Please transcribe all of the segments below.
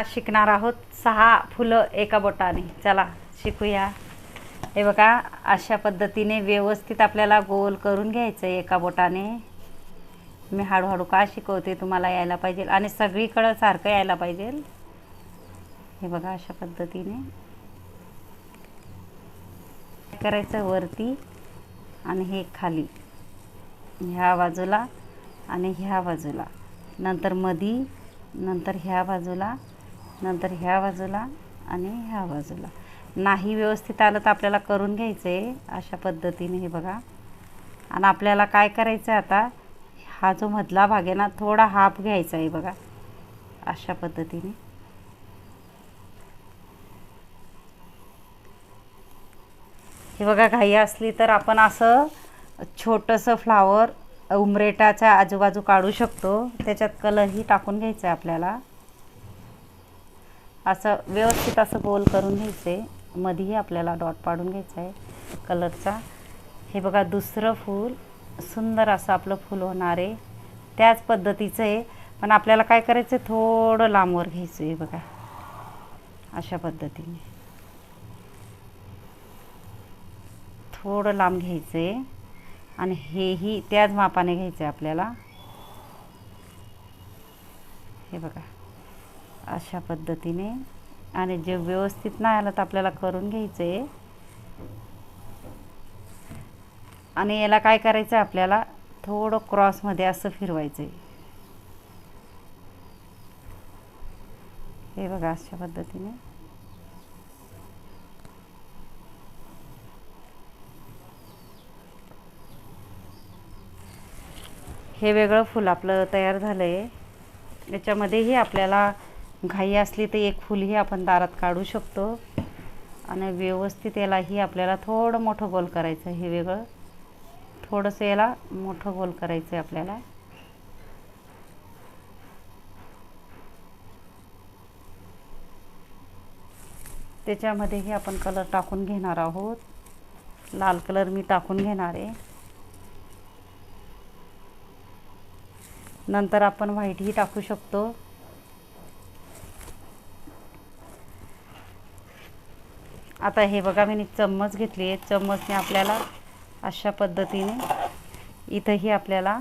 आज शिकणार आहोत. सहा फुलं एका बोटाने. चला शिकूया. हे बघा अशा पद्धतीने व्यवस्थित आपल्याला गोल करून घ्यायचं आहे एका बोटाने. मी हळूहळू का शिकवते तुम्हाला यायला पाहिजे? आणि सगळीकडं सारखं यायला पाहिजे. हे बघा अशा पद्धतीने. करायचं? वरती आणि हे खाली. ह्या बाजूला आणि ह्या बाजूला. नंतर मधी नंतर ह्या बाजूला नंतर ह्या बाजूला आणि ह्या बाजूला. नाही व्यवस्थित आलं तर आपल्याला करून घ्यायचं आहे अशा पद्धतीने हे बघा. आणि आपल्याला काय करायचं आहे आता? हा जो मधला भाग आहे ना थोडा हाफ घ्यायचा आहे बघा. अशा पद्धतीने. हे बघा घाई असली तर आपण असं छोटंसं फ्लावर उमरेटाच्या आजूबाजू काढू शकतो. त्याच्यात कलरही टाकून घ्यायचा आहे आपल्याला. असं व्यवस्थित असं गोल करून घ्यायचं आहे मध्येही आपल्याला डॉट पाडून घ्यायचा आहे कलरचा. हे बघा दुसरं फूल. सुंदर असं आपलं फूल होणार आहे. त्याच पद्धतीचं आहे. पण आपल्याला काय करायचं आहे थोडं लांबवर घ्यायचं आहे बघा. अशा पद्धतीने. थोडं लांब घ्यायचं आहे आणि हेही त्याच मापाने घ्यायचं आहे आपल्याला. हे बघा. अशा पद्धतीने. आणि जे व्यवस्थित नाही आलं तर आपल्याला करून घ्यायचं आहे आणि याला काय करायचं आहे आपल्याला? थोडं क्रॉसमध्ये असं फिरवायचं आहे हे बघा अशा पद्धतीने. हे वेगळं फूल आपलं तयार झालं आहे याच्यामध्येही आपल्याला घाई असली तर एक फूलही आपण दारात काढू शकतो. आणि व्यवस्थित यालाही आपल्याला थोडं मोठं गोल करायचं हे वेगळं. थोडंसं याला मोठं गोल करायचं आहे आपल्याला. त्याच्यामध्येही आपण कलर टाकून घेणार आहोत. लाल कलर मी टाकून घेणार आहे. नंतर आपण व्हाईटही टाकू शकतो. आता हे बघा मी चम्मच घेतली आहे. चम्मचने आपल्याला अशा पद्धतीने इथंही आपल्याला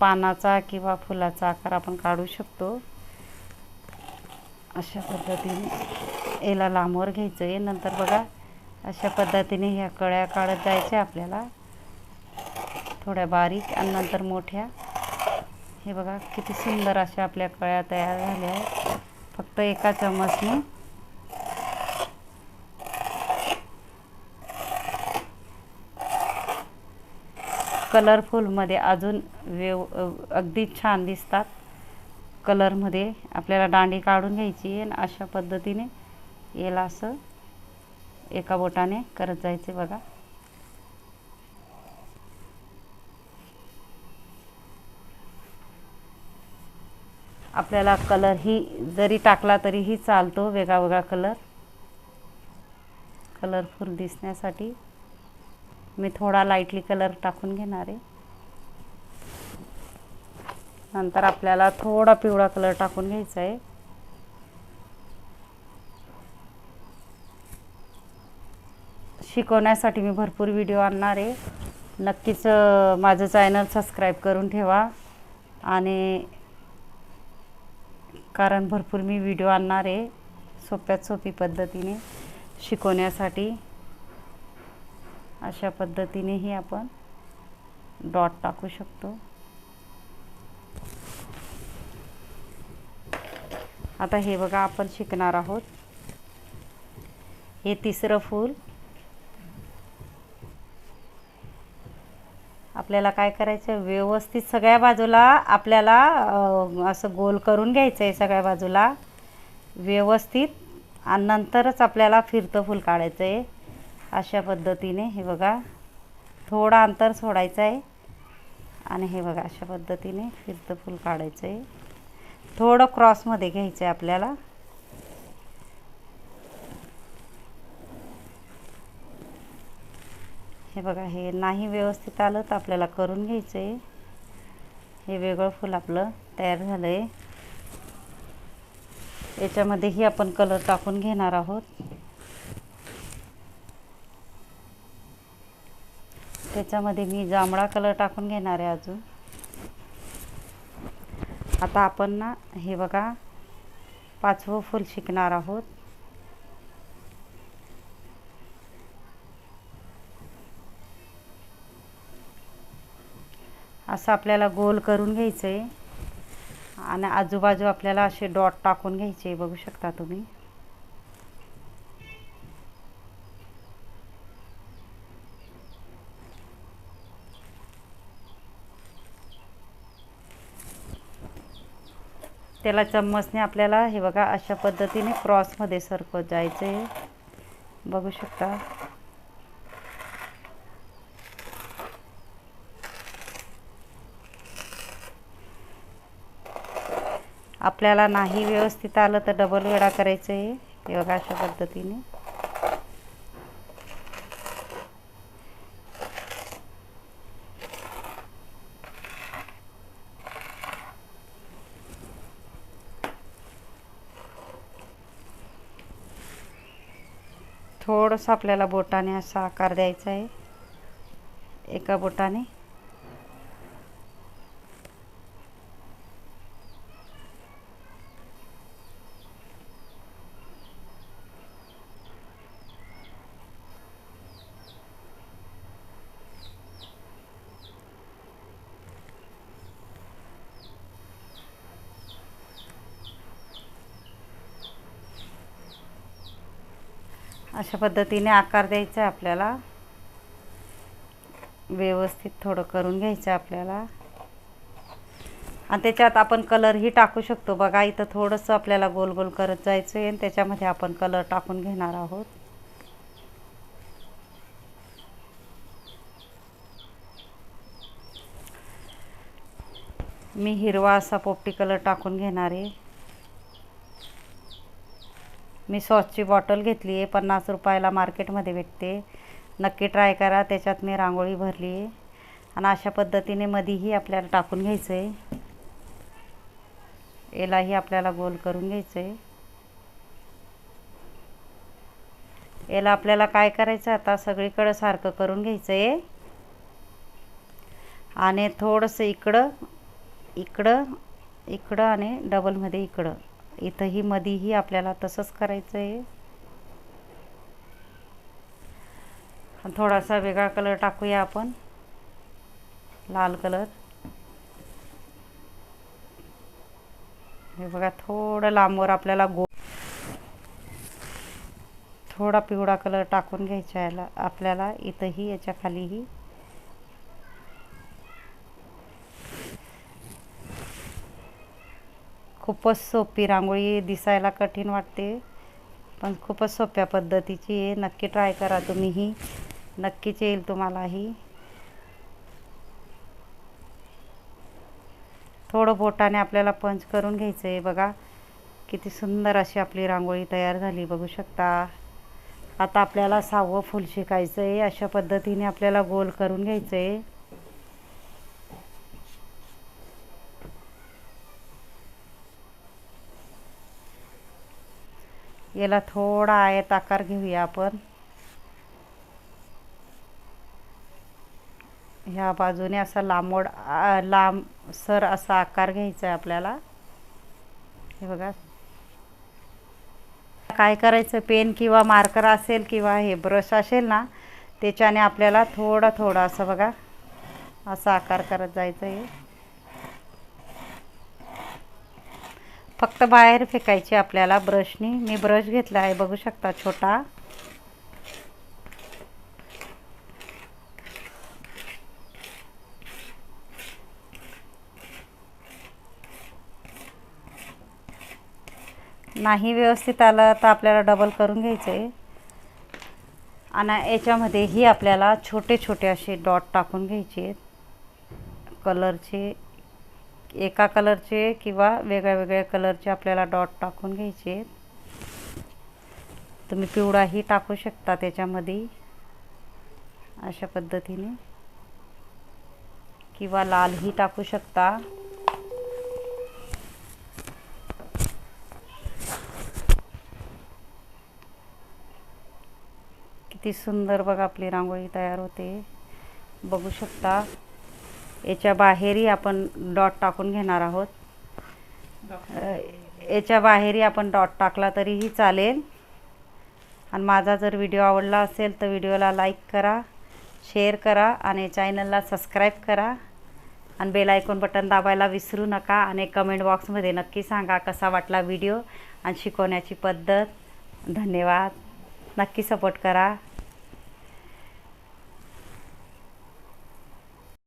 पानाचा किंवा फुलाचा आकार आपण काढू शकतो. अशा पद्धतीने याला लांबवर घ्यायचं आहे नंतर बघा अशा पद्धतीने ह्या कळ्या काढत जायच्या आपल्याला. थोड्या बारीक आणि नंतर मोठ्या. हे बघा किती सुंदर अशा आपल्या कळ्या तयार झाल्या आहेत. फक्त एका चमचने कलरफुलमध्ये अजून व्यव अगदी छान दिसतात. कलरमध्ये आपल्याला दांडी काढून घ्यायची आणि अशा पद्धतीने याला असं एका बोटाने करत जायचे बघा. आपल्याला कलरही जरी टाकला तरीही चालतो वेगळा वेगळा कलर. कलरफुल दिसण्यासाठी मी थोडा लाईटली कलर टाकून घेणार आहे. नंतर आपल्याला थोडा पिवळा कलर टाकून घ्यायचा आहे. शिकवण्यासाठी मी भरपूर व्हिडिओ आणणार आहे. नक्कीच माझं चॅनल सबस्क्राईब करून ठेवा. आणि कारण भरपूर मी व्हिडिओ आणणार आहे सोप्यात सोपी पद्धतीने शिकवण्यासाठी. अशा पद्धतीनेही आपण डॉट टाकू शकतो. आता हे बघा आपण शिकणार आहोत. हे तिसरं फूल. आपल्याला काय करायचं व्यवस्थित सगळ्या बाजूला आपल्याला असं गोल करून घ्यायचं आहे सगळ्या बाजूला. व्यवस्थित. आणि नंतरच आपल्याला फिरतं फूल काढायचं आहे अशा पद्धतीने हे बघा थोडा अंतर सोडायचं आहे. आणि हे बघा अशा पद्धतीने फिरतं फूल काढायचं आहे. थोडं क्रॉसमध्ये घ्यायचं आहे आपल्याला. हे बघा हे नाही व्यवस्थित आलं तर आपल्याला करून घ्यायचं आहे. हे वेगळं फूल आपलं तयार झालं आहे याच्यामध्येही आपण कलर टाकून घेणार आहोत. त्याच्यामध्ये मी जांभळा कलर टाकून घेणार आहे अजून. आता आपण ना हे बघा पाचवं फूल शिकणार आहोत. असं आपल्याला गोल करून घ्यायचं आहे आणि आजूबाजू आपल्याला असे डॉट टाकून घ्यायचे बघू शकता तुम्ही. त्याला चम्मचने आपल्याला हे बघा अशा पद्धतीने क्रॉसमध्ये सरकत जायचं आहे बघू शकता. आपल्याला नाही व्यवस्थित आलं तर डबल वेळा करायचं आहे हे बघा अशा पद्धतीने. थोडंसं आपल्याला बोटाने असा आकार द्यायचा आहे. एका बोटाने. अशा पद्धतीने आकार द्यायचा आहे आपल्याला. व्यवस्थित थोडं करून घ्यायचं आहे आपल्याला. आणि त्याच्यात आपण कलरही टाकू शकतो. बघा इथं थोडंसं आपल्याला गोल गोल करत जायचं आहे आणि त्याच्यामध्ये आपण कलर टाकून घेणार आहोत. मी हिरवा असा पोपटी कलर टाकून घेणार आहे. मी सॉसची बॉटल घेतली आहे पन्नास रुपयाला मार्केटमध्ये भेटते. नक्की ट्राय करा त्याच्यात मी रांगोळी भरली आहे. आणि अशा पद्धतीने मधीही आपल्याला टाकून घ्यायचं आहे यालाही आपल्याला गोल करून घ्यायचं आहे याला आपल्याला काय करायचं आता? सगळीकडं सारखं करून घ्यायचं आहे आणि थोडंसं इकडं इकडं इकडं आणि डबलमध्ये इकडं. इथंही मधीही आपल्याला तसंच करायचं आहे थोडासा वेगळा कलर टाकूया आपण. लाल कलर हे बघा थोडं लांबवर आपल्याला गो थोडा पिवळा कलर टाकून घ्यायचा याला आपल्याला. इथंही याच्या खालीही. खूपच सोपी रांगोळी दिसायला कठीण वाटते पण खूपच सोप्या पद्धतीची आहे. नक्की ट्राय करा तुम्हीही नक्कीच येईल तुम्हालाही थोडं बोटाने आपल्याला पंच करून घ्यायचं आहे बघा. किती सुंदर अशी आपली रांगोळी तयार झाली बघू शकता. आता आपल्याला सहावं फुल शिकायचं आहे अशा पद्धतीने आपल्याला गोल करून घ्यायचं आहे याला थोडा आयत आकार घेऊया आपण. ह्या बाजूने असा लांबोड लांब सर असा आकार घ्यायचा आहे आपल्याला. हे बघा. काय करायचं? पेन किंवा मार्कर असेल किंवा हे ब्रश असेल ना त्याच्याने आपल्याला थोडं थोडं असं बघा. असा आकार करत जायचं आहे फक्त बाहेर फेकायची आपल्याला ब्रशनी. मी ब्रश घेतला आहे बघू शकता छोटा. नाही व्यवस्थित आलं तर आपल्याला डबल करून घ्यायचं. आहे आणि याच्यामध्येही आपल्याला छोटे छोटे असे डॉट टाकून घ्यायचे. आहेत कलरचे एका कलरचे किंवा वेगळ्या वेगळ्या कलरचे आपल्याला डॉट टाकून घ्यायचे आहेत. तुम्ही पिवळाही टाकू शकता त्याच्यामध्ये. अशा पद्धतीने. किंवा लालही टाकू शकता. किती सुंदर बघा आपली रांगोळी तयार होते. बघू शकता. याच्या बाहेरही आपण डॉट टाकून घेणार आहोत. याच्या बाहेरही आपण डॉट टाकला तरीही चालेल. आणि माझा जर व्हिडिओ आवडला असेल तर व्हिडिओला लाईक करा शेअर करा आणि चॅनलला सबस्क्राईब करा. आणि बेल आयकॉन बटन दाबायला विसरू नका आणि कमेंट बॉक्समध्ये नक्की सांगा कसा वाटला व्हिडिओ आणि शिकवण्याची पद्धत. धन्यवाद. नक्की सपोर्ट करा.